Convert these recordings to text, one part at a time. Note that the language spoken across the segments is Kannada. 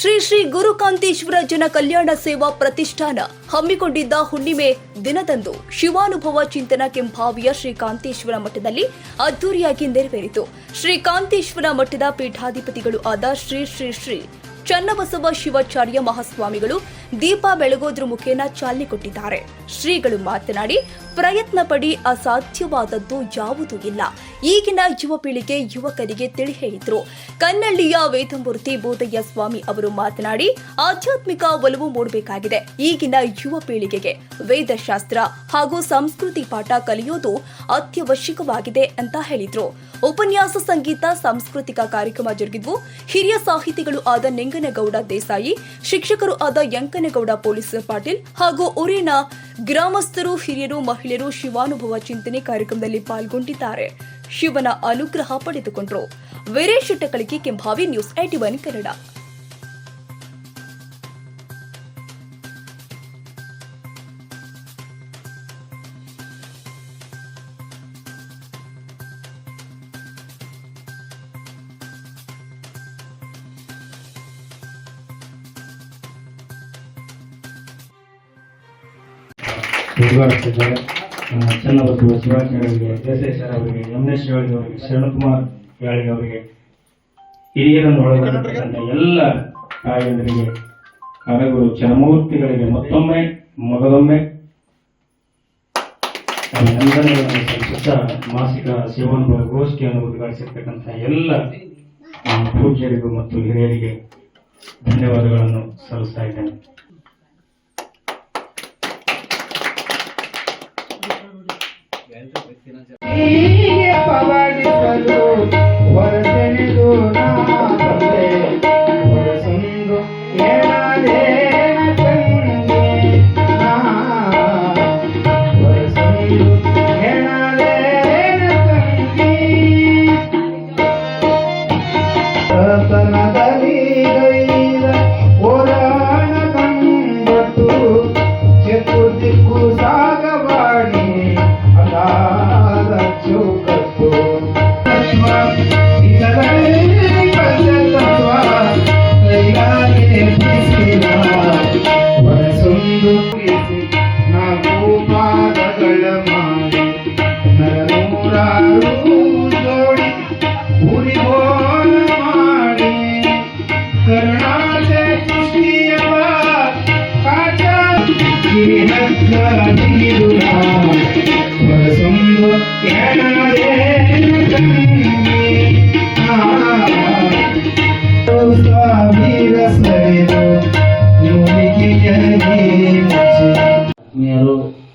ಶ್ರೀ ಶ್ರೀ ಗುರುಕಾಂತೇಶ್ವರ ಜನ ಕಲ್ಯಾಣ ಸೇವಾ ಪ್ರತಿಷ್ಠಾನ ಹಮ್ಮಿಕೊಂಡಿದ್ದ ಹುಣ್ಣಿಮೆ ದಿನದಂದು ಶಿವಾನುಭವ ಚಿಂತನ ಕೆಂಭಾವಿಯ ಶ್ರೀ ಕಾಂತೇಶ್ವರ ಮಠದಲ್ಲಿ ಅದ್ದೂರಿಯಾಗಿ ನೆರವೇರಿತು. ಶ್ರೀ ಕಾಂತೇಶ್ವರ ಮಠದ ಪೀಠಾಧಿಪತಿಗಳು ಆದ ಶ್ರೀ ಶ್ರೀ ಶ್ರೀ ಚನ್ನಬಸವ ಶಿವಾಚಾರ್ಯ ಮಹಾಸ್ವಾಮಿಗಳು ದೀಪ ಬೆಳಗೋದ್ರ ಮುಖೇನ ಚಾಲನೆ ಕೊಟ್ಟಿದ್ದಾರೆ. ಶ್ರೀಗಳು ಮಾತನಾಡಿ ಪ್ರಯತ್ನ ಪಡಿ ಅಸಾಧ್ಯವಾದದ್ದು ಯಾವುದೂ ಇಲ್ಲ. ಈಗಿನ ಯುವ ಪೀಳಿಗೆ ಯುವಕರಿಗೆ ತಿಳಿ ಹೇಳಿದ್ರು. ಕನ್ನಳ್ಳಿಯ ವೇದಮೂರ್ತಿ ಬೋಧಯ್ಯ ಸ್ವಾಮಿ ಅವರು ಮಾತನಾಡಿ, ಆಧ್ಯಾತ್ಮಿಕ ಒಲವು ಮೂಡಬೇಕಾಗಿದೆ. ಈಗಿನ ಯುವ ಪೀಳಿಗೆಗೆ ವೇದಶಾಸ್ತ್ರ ಹಾಗೂ ಸಂಸ್ಕೃತಿ ಪಾಠ ಕಲಿಯೋದು ಅತ್ಯವಶ್ಯಕವಾಗಿದೆ ಅಂತ ಹೇಳಿದ್ರು. ಉಪನ್ಯಾಸ ಸಂಗೀತ, ಸಾಂಸ್ಕೃತಿಕ ಕಾರ್ಯಕ್ರಮ ಜರುಗಿದ್ವು ಹಿರಿಯ ಸಾಹಿತಿಗಳು ಆದ ನಿಂಗನಗೌಡ ದೇಸಾಯಿ, ಶಿಕ್ಷಕರು ಆದ ಯಂಕನಗೌಡ ಪೊಲೀಸ್ ಪಾಟೀಲ್ ಹಾಗೂ ಊರಿನ ಗ್ರಾಮಸ್ಥರು, ಹಿರಿಯರು, ಮಹಿಳೆಯರು ಶಿವಾನುಭವ ಚಿಂತನೆ ಕಾರ್ಯಕ್ರಮದಲ್ಲಿ ಪಾಲ್ಗೊಂಡಿದ್ದಾರೆ. ಶಿವನ ಅನುಗ್ರಹ ಪಡೆದುಕೊಂಡರು. Veeresh Takalike Kembhavi news eighty one Kannada. ಉದ್ಘಾಟಿಸಿದ್ದಾರೆ Channabasava S Desai ಅವರಿಗೆ ಯಮನೇಶ್ ಶಿವಾಜಿ ಅವರಿಗೆ, ಶರಣಕುಮಾರ್ ಯಾಳಿ ಅವರಿಗೆ, ಹಿರಿಯರನ್ನು ಒಳಗೊಂಡಿರ್ತಕ್ಕಂಥ ಎಲ್ಲ ತಾಯಂದರಿಗೆ ಹಾಗೂ ಚರಮೂರ್ತಿಗಳಿಗೆ ಮತ್ತೊಮ್ಮೆ ಮಗದೊಮ್ಮೆ ವಂದನೆಗಳನ್ನು ಸಲ್ಲಿಸುತ್ತಾ ಮಾಸಿಕ ಸೇವಾನುಭವ ಗೋಷ್ಠಿಯನ್ನು ಉದ್ಘಾಟಿಸಿರ್ತಕ್ಕಂಥ ಎಲ್ಲ ಪೂಜ್ಯರಿಗೂ ಮತ್ತು ಹಿರಿಯರಿಗೆ ಧನ್ಯವಾದಗಳನ್ನು ಸಲ್ಲಿಸ್ತಾ ಇದ್ದೇನೆ. ಹೀಗೆ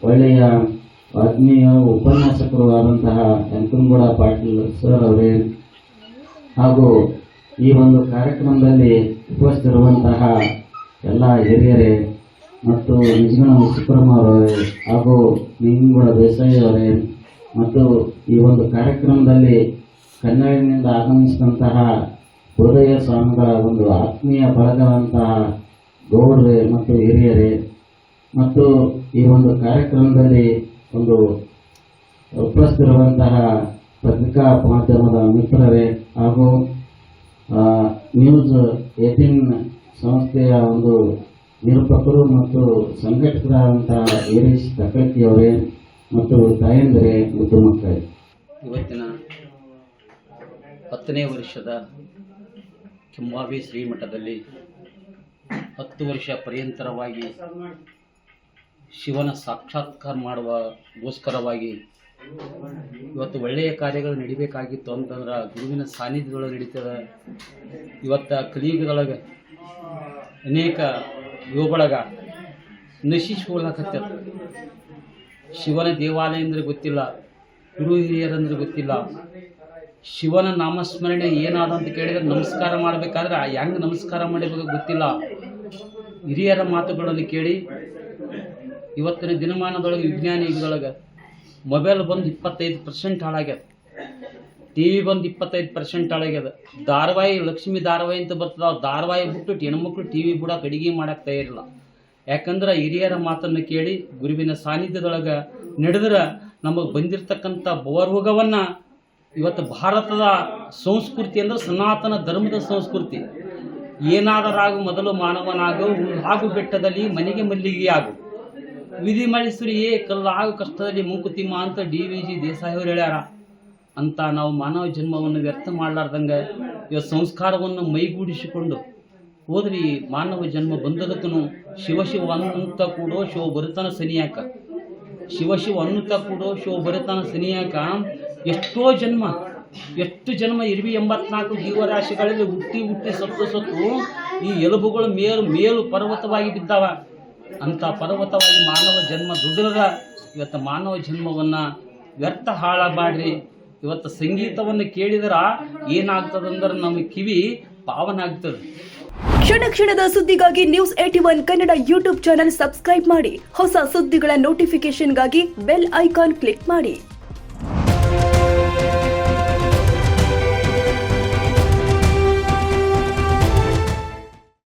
ಒಳ್ಳೆಯ ಆತ್ಮೀಯ ಉಪನ್ಯಾಸಕರು ಆದಂತಹ ಯಂಕನಗೌಡ ಪಾಟೀಲ್ ಸರ್ ಅವರೇ ಹಾಗೂ ಈ ಒಂದು ಕಾರ್ಯಕ್ರಮದಲ್ಲಿ ಉಪಸ್ಥಿತಿರುವಂತಹ ಎಲ್ಲ ಹಿರಿಯರೇ ಮತ್ತು ನಿಜನ ಮುಸುಕರಮ್ಮ ಅವರೇ ಹಾಗೂ ನಿಂಗೂಡ ದೇಸಾಯಿ ಅವರೇ ಮತ್ತು ಈ ಒಂದು ಕಾರ್ಯಕ್ರಮದಲ್ಲಿ ಕನ್ನಡಿನಿಂದ ಆಗಮಿಸಿದಂತಹ ಬೋಧಯ್ಯ ಸ್ವಾಮಿಗಳ ಒಂದು ಆತ್ಮೀಯ ಬಳಗವಂತಹ ಗೌಡ್ರೆ ಮತ್ತು ಹಿರಿಯರೇ. ಮತ್ತು ಈ ಒಂದು ಕಾರ್ಯಕ್ರಮದಲ್ಲಿ ಒಂದು ಉಪಸ್ಥಿರುವಂತಹ ಪತ್ರಿಕಾ ಮಾಧ್ಯಮದ ಮಿತ್ರರೇ ಹಾಗೂ ನ್ಯೂಸ್ ಏಟೀನ್ ಸಂಸ್ಥೆಯ ಒಂದು ನಿರೂಪಕರು ಮತ್ತು ಸಂಘಟಕರಾದಂತಹ ವೀರೇಶ್ ತಕಳ್ಕಿಯವರೇ ಮತ್ತು ತಾಯಂದಿರೇ ಮುದ್ದು ಮಕ್ಕಳೇ. ಇವತ್ತಿನ ಹತ್ತನೇ ವರ್ಷದ ಕೆಂಬಾಬಿ ಶ್ರೀಮಠದಲ್ಲಿ ಹತ್ತು ವರ್ಷ ಪರ್ಯಂತರವಾಗಿ ಶಿವನ ಸಾಕ್ಷಾತ್ಕಾರ ಮಾಡುವಗೋಸ್ಕರವಾಗಿ ಇವತ್ತು ಒಳ್ಳೆಯ ಕಾರ್ಯಗಳು ನಡಿಬೇಕಾಗಿತ್ತು ಅಂತಂದ್ರೆ ಗುರುವಿನ ಸಾನ್ನಿಧ್ಯದೊಳಗೆ ನಡೀತದೆ. ಇವತ್ತು ಕಲಿಯುಗದೊಳಗೆ ಅನೇಕ ಯುವಗಳಗ ನಶಿಸಿ ಶಿವನ ದೇವಾಲಯ ಅಂದ್ರೆ ಗೊತ್ತಿಲ್ಲ ಗುರು ಹಿರಿಯರಂದ್ರೆ ಗೊತ್ತಿಲ್ಲ. ಶಿವನ ನಾಮಸ್ಮರಣೆ ಏನಾದ ಅಂತ ಕೇಳಿದ್ರೆ ನಮಸ್ಕಾರ ಮಾಡಬೇಕಾದ್ರೆ ಹೆಂಗೆ ನಮಸ್ಕಾರ ಮಾಡಬೇಕು ಗೊತ್ತಿಲ್ಲ. ಹಿರಿಯರ ಮಾತುಗಳನ್ನು ಕೇಳಿ, ಇವತ್ತಿನ ದಿನಮಾನದೊಳಗೆ ವಿಜ್ಞಾನ ಯುಗದೊಳಗೆ ಮೊಬೈಲ್ ಬಂದು ಇಪ್ಪತ್ತೈದು ಪರ್ಸೆಂಟ್ ಹಾಳಾಗ್ಯದ. ಟಿ ವಿ ಬಂದು ಇಪ್ಪತ್ತೈದು ಪರ್ಸೆಂಟ್ ಅಳಗ್ಯದ. ಧಾರಾವಾಹಿ, ಲಕ್ಷ್ಮಿ ಧಾರಾವಾಹಿ ಅಂತ ಬರ್ತದ ಅವ್ರು ಧಾರಾವಾಹಿ ಬಿಟ್ಟು ಹೆಣ್ಮಕ್ಳು ಟಿ ವಿ ಬಿಡಕ್ಕೆ ಅಡಿಗೆ ಮಾಡಕ್ಕೆ ತಯಾರಿಲ್ಲ. ಯಾಕಂದ್ರೆ ಹಿರಿಯರ ಮಾತನ್ನು ಕೇಳಿ ಗುರುವಿನ ಸಾನ್ನಿಧ್ಯದೊಳಗೆ ನಡೆದ್ರೆ ನಮಗೆ ಬಂದಿರತಕ್ಕಂಥ ಬೋರ್ವಗವನ್ನು ಇವತ್ತು ಭಾರತದ ಸಂಸ್ಕೃತಿ ಅಂದ್ರೆ ಸನಾತನ ಧರ್ಮದ ಸಂಸ್ಕೃತಿ. ಏನಾದರಾಗು ಮೊದಲು ಮಾನವನಾಗು, ಹಾಗು ಬೆಟ್ಟದಲ್ಲಿ ಮನೆಗೆ ಮಲ್ಲಿಗೆ ಆಗು. ವಿಧಿ ಏ ಕಲ್ಲಾಗು ಕಷ್ಟದಲ್ಲಿ ಮುಂಕುತಿಮ್ಮ ಅಂತ ಡಿ ವಿ ಜಿ ದೇಸಾಯಿ ಅವರು ಹೇಳ್ಯಾರ. ಅಂತ ನಾವು ಮಾನವ ಜನ್ಮವನ್ನು ವ್ಯರ್ಥ ಮಾಡಲಾರ್ದಂಗೆ ಇವತ್ತು ಸಂಸ್ಕಾರವನ್ನು ಮೈಗೂಡಿಸಿಕೊಂಡು ಹೋದ್ರಿ ಮಾನವ ಜನ್ಮ ಬಂದದಕ್ಕೂ ಶಿವಶಿವ ಶಿವ ಅನ್ನುತ್ತ ಕೂಡೋ ಶಿವ ಬರುತ್ತಾನ ಸನಿಯಾಕ. ಶಿವಶಿವ ಶಿವ ಅನ್ನುತ್ತ ಕೂಡೋ ಶಿವ ಬರುತ್ತಾನ ಸನಿಯಾಕ. ಎಷ್ಟೋ ಜನ್ಮ, ಎಷ್ಟು ಜನ್ಮ ಇರ್ವಿ ಎಂಬತ್ನಾಲ್ಕು ಜೀವರಾಶಿಗಳಲ್ಲಿ ಹುಟ್ಟಿ ಹುಟ್ಟಿ ಸತ್ತು ಸತ್ತು ಈ ಎಲುಬುಗಳು ಮೇಲು ಮೇಲು ಪರ್ವತವಾಗಿ ಬಿದ್ದಾವ. ಅಂತ ಪರ್ವತವಾಗಿ ಮಾನವ ಜನ್ಮ ದುಡಿದ ಇವತ್ತು ಮಾನವ ಜನ್ಮವನ್ನು ವ್ಯರ್ಥ ಹಾಳಬಾಡ್ರಿ ಇವತ್ತು ಸಂಗೀತವನ್ನು ಕೇಳಿದ್ರ ಏನಾಗ್ತದಂದ್ರೆ ನಮ್ಮ ಕಿವಿ ಪಾವನ ಆಗ್ತದೆ. ಕ್ಷಣ ಕ್ಷಣದ ಸುದ್ದಿಗಾಗಿ news eighty one Kannada YouTube channel subscribe ಮಾಡಿ. ಹೊಸ ಸುದ್ದಿಗಳ ನೋಟಿಫಿಕೇಶನ್ಗಾಗಿ ಬೆಲ್ ಐಕಾನ್ ಕ್ಲಿಕ್ ಮಾಡಿ.